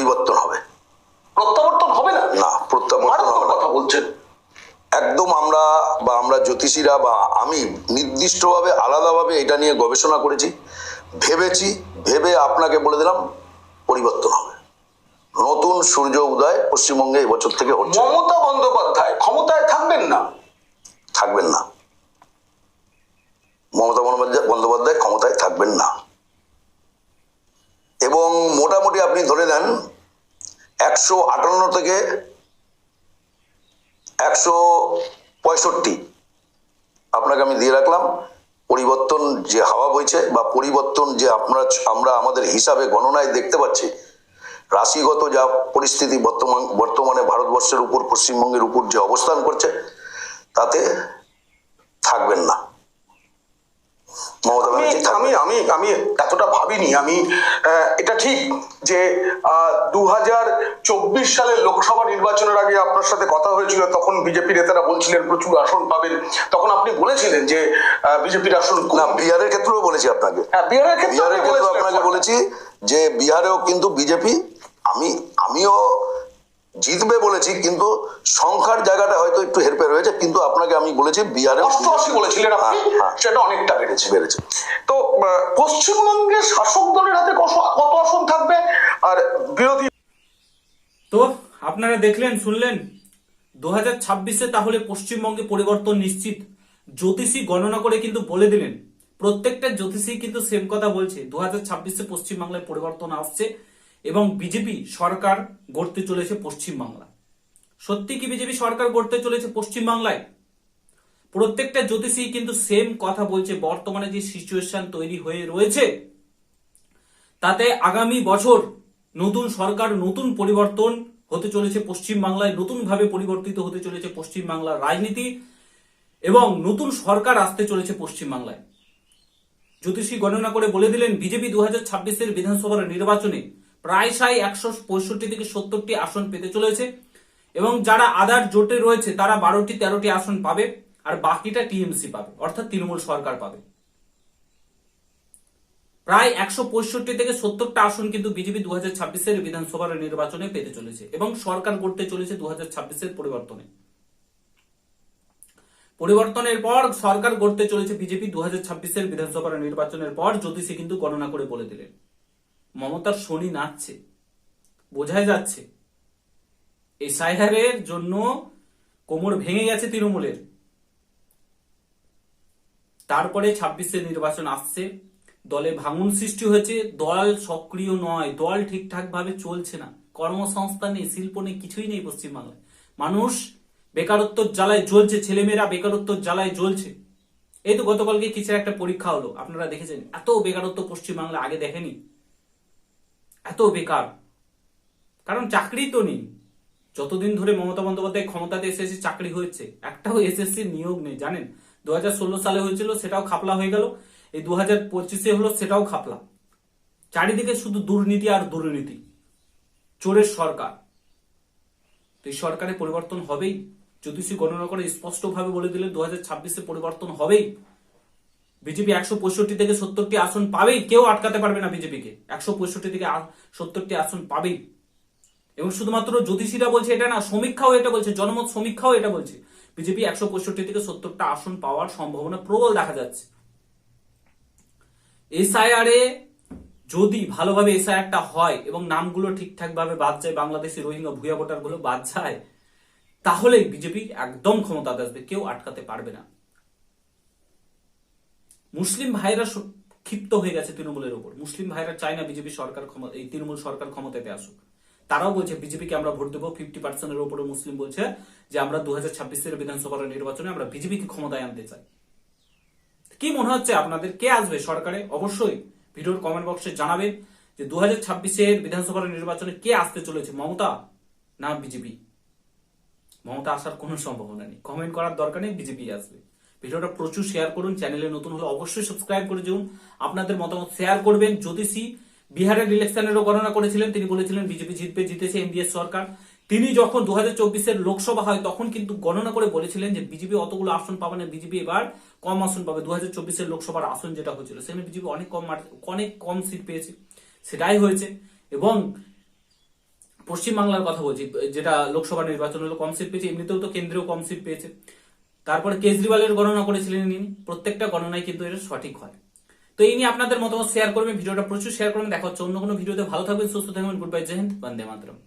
পরিবর্তন হবে। প্রত্যাবর্তন হবে না? না প্রত্যাবর্তন হবে না। কথা বলছেন। একদম আমরা বা আমরা জ্যোতিষীরা বা আমি নির্দিষ্টভাবে আলাদাভাবে এটা নিয়ে গবেষণা করেছি ভেবেছি ভেবে আপনাকে বলে দিলাম পরিবর্তন হবে। নতুন সূর্য উদয় পশ্চিমবঙ্গে এবছর থেকে হচ্ছে। মমতা বন্দ্যোপাধ্যায় ক্ষমতায় থাকবেন না? থাকবেন না মমতা বন্দ্যোপাধ্যায় বন্দ্যোপাধ্যায় ক্ষমতায় থাকবেন না এবং মোটামুটি আপনি ধরে নেন একশো আটান্ন থেকে একশো পঁয়ষট্টি আপনাকে আমি দিয়ে রাখলাম। পরিবর্তন যে হাওয়া বইছে বা পরিবর্তন যে আমরা আমরা আমাদের হিসাবে গণনায় দেখতে পাচ্ছি, রাশিগত যা পরিস্থিতি বর্তমান, বর্তমানে ভারতবর্ষের উপর, পশ্চিমবঙ্গের উপর যে অবস্থান করছে, তাতে থাকবেন না। মমতা আমি ব্যানার্জি আমি আমি আমি এতটা ভাবিনি। আমি এটা ঠিক যে দু হাজার চব্বিশ সালের লোকসভা নির্বাচনের আগে আপনার সাথে কথা হয়েছিল তখন বিজেপি নেতারা বলছিলেন প্রচুর আসন পাবেন। তখন আপনি বলেছিলেন যে বিজেপির আসন না বিহারের ক্ষেত্রেও বলেছি আপনাকে। হ্যাঁ বিহারের ক্ষেত্রে আপনাকে বলেছি যে বিহারেও কিন্তু বিজেপি আমি আমিও জিতবে বলেছি কিন্তু সংখ্যার জায়গাটা হয়তো একটু হেরফের হয়েছে কিন্তু আপনাকে আমি বলেছি বিহারে অষ্টআশি বলেছিলেন আপনি হ্যাঁ, হ্যাঁ। সেটা অনেকটা বেড়েছে। বেড়েছে। তো পশ্চিমবঙ্গের শাসক দলের হাতে কত- কত আসন থাকবে? আর বিরোধী তো আপনারা দেখলেন শুনলেন? দু হাজার ছাব্বিশে তাহলে পশ্চিমবঙ্গে পরিবর্তন নিশ্চিত। জ্যোতিষী গণনা করে কিন্তু বলে দিলেন। প্রত্যেকটা জ্যোতিষী কিন্তু সেম কথা বলছে। দু হাজার ছাব্বিশে পশ্চিমবাংলায় পরিবর্তন আসছে। এবং বিজেপি সরকার গড়তে চলেছে পশ্চিমবাংলা। সত্যি কি বিজেপি সরকার গড়তে চলেছে পশ্চিমবাংলায়? প্রত্যেকটা জ্যোতিষী কিন্তু সেম কথা বলছে, বর্তমানে যে সিচুয়েশন তৈরি হয়ে রয়েছে, তাতে আগামী বছর নতুন সরকার, নতুন পরিবর্তন হতে চলেছে পশ্চিম বাংলায় নতুনভাবে পরিবর্তিত হতে চলেছে পশ্চিম বাংলার রাজনীতি এবং নতুন সরকার আসতে চলেছে পশ্চিম বাংলায় জ্যোতিষী গণনা করে বলে দিলেন, বিজেপি দু হাজার ছাব্বিশের বিধানসভার নির্বাচনে প্রায় সাই একশো পঁয়ষট্টি থেকে সত্তরটি আসন পেতে চলেছে। এবং যারা আদার জোটে রয়েছে, তারা বারোটি, তেরোটি আসন পাবে আর বাকিটা টিএমসি পাবে, অর্থাৎ তৃণমূল সরকার পাবে। প্রায় একশো পঁয়ষট্টি থেকে সত্তরটা আসন কিন্তু বিজেপি দু হাজার ছাব্বিশের বিধানসভার নির্বাচনে পেতে চলেছে এবং সরকার গড়তে চলেছে দু হাজার ছাব্বিশের পরিবর্তনে। পরিবর্তনের পর সরকার গড়তে চলেছে বিজেপি দু হাজার ছাব্বিশের বিধানসভার নির্বাচনের পর জ্যোতিষী কিন্তু গণনা করে বলে দিলেন। মমতার শনি নাচছে। বোঝাই যাচ্ছে। এই সাইহারের জন্য কোমর ভেঙে গেছে তৃণমূলের। তারপরে ছাব্বিশে নির্বাচন আসছে। দলে ভাঙন সৃষ্টি হয়েছে। দল সক্রিয় নয়। দল ঠিকঠাক ভাবে চলছে না। কর্মসংস্থান নেই, শিল্প নেই, কিছুই নেই পশ্চিমবাংলায়। মানুষ বেকারত্বর জ্বালায় জ্বলছে, ছেলেমেয়েরা বেকারত্বর জ্বালায় জ্বলছে। এই তো গতকালকে কিসের একটা পরীক্ষা হলো? আপনারা দেখেছেন? এত বেকারত্ব পশ্চিমবাংলা আগে দেখেনি? এত বেকার। কারণ চাকরি তো নেই। যতদিন ধরে মমতা বন্দ্যোপাধ্যায় ক্ষমতাতে এসেছে চাকরি হয়েছে, একটাও এসএসসি নিয়োগ নেই, জানেন? দু হাজার ষোলো সালে হয়েছিল, সেটাও খাপলা হয়ে গেল। এই দু হাজার পঁচিশে হলো, সেটাও খাপলা। চারিদিকে শুধু দুর্নীতি আর দুর্নীতি। চোরের সরকার। তো এই সরকারে পরিবর্তন হবেই। জ্যোতিষী গণনা করে স্পষ্টভাবে বলে দিলেন দু হাজার পরিবর্তন হবেই। বিজেপি একশো পঁয়ষট্টি থেকে সত্তরটি আসন পাবেই, কেউ আটকাতে পারবে না বিজেপিকে। একশো পঁয়ষট্টি থেকে সত্তরটি আসন পাবেই। এবং শুধুমাত্র জ্যোতিষীরা বলছে এটা না, সমীক্ষাও এটা বলছে, জনমত সমীক্ষাও এটা বলছে। বিজেপি একশো পঁয়ষট্টি থেকে সত্তরটা আসন পাওয়ার সম্ভাবনা প্রবল দেখা যাচ্ছে। এসআইআর এ যদি ভালোভাবে এসআইআরটা হয় এবং নামগুলো ঠিকঠাক ভাবে বাদ যায় বাংলাদেশি রোহিঙ্গা ভুয়া ভোটারগুলো বাদ যায় তাহলে বিজেপি একদম ক্ষমতাতে আসবে, কেউ আটকাতে পারবে না। মুসলিম ভাইরা ক্ষিপ্ত হয়ে গেছে তৃণমূলের উপর মুসলিম ভাইরা চায় না বিজেপি সরকার এই তৃণমূল সরকার ক্ষমতাতে আসুক। তারাও বলছে, বিজেপিকে আমরা ভোট দেবো। ফিফটি পার্সেন্টের উপরে মুসলিম বলছে যে, আমরা দু হাজার বিধানসভার নির্বাচনে আমরা বিজেপিকে ক্ষমতায় আনতে চাই। কি মনে হচ্ছে আপনাদের? কে আসবে সরকারে? অবশ্যই ভিডিওর কমেন্ট বক্সে জানাবেন যে দু হাজার বিধানসভার নির্বাচনে কে আসতে চলেছে? মমতা না বিজেপি? মমতা আসার কোনো সম্ভাবনা নেই। কমেন্ট করার দরকার নেই, বিজেপি আসবে। ভিডিওটা প্রচুর শেয়ার করুন চ্যানেলে নতুন হলে অবশ্যই সাবস্ক্রাইব করে দিন। আপনাদের মতামত শেয়ার করবেন। জ্যোতিষী বিহারের ইলেকশনেরও গণনা করেছিলেন। তিনি বলেছিলেন, বিজেপি জিতবে, জিতেছে এনডিএস সরকার। তিনি যখন দু হাজার লোকসভা হয়, তখন কিন্তু গণনা করে বলেছিলেন যে বিজেপি অতগুলো আসন পাবে না। বিজেপি এবার কম আসন পাবে। দু হাজার লোকসভার আসন যেটা হয়েছিল, সেখানে বিজেপি অনেক কম অনেক কম সিট পেয়েছে। সেটাই হয়েছে। এবং পশ্চিমবাংলার কথা বলছি, যেটা লোকসভা নির্বাচন হলো, কম সিট পেয়েছে। এমনিতেও তো কেন্দ্রেও কম সিট পেয়েছে। তারপরে কেজরিওয়ালের গণনা করেছিলেন ইনি। প্রত্যেকটা গণনায় কিন্তু এটা সঠিক হয়। তো এই নিয়ে আপনাদের মতামত শেয়ার করবেন, ভিডিওটা প্রচুর শেয়ার করবেন, দেখা হচ্ছে অন্য কোনো ভিডিওতে। ভালো থাকবেন, সুস্থ থাকবেন গুড বাই জয় হিন্দ, বন্দে মাতরম।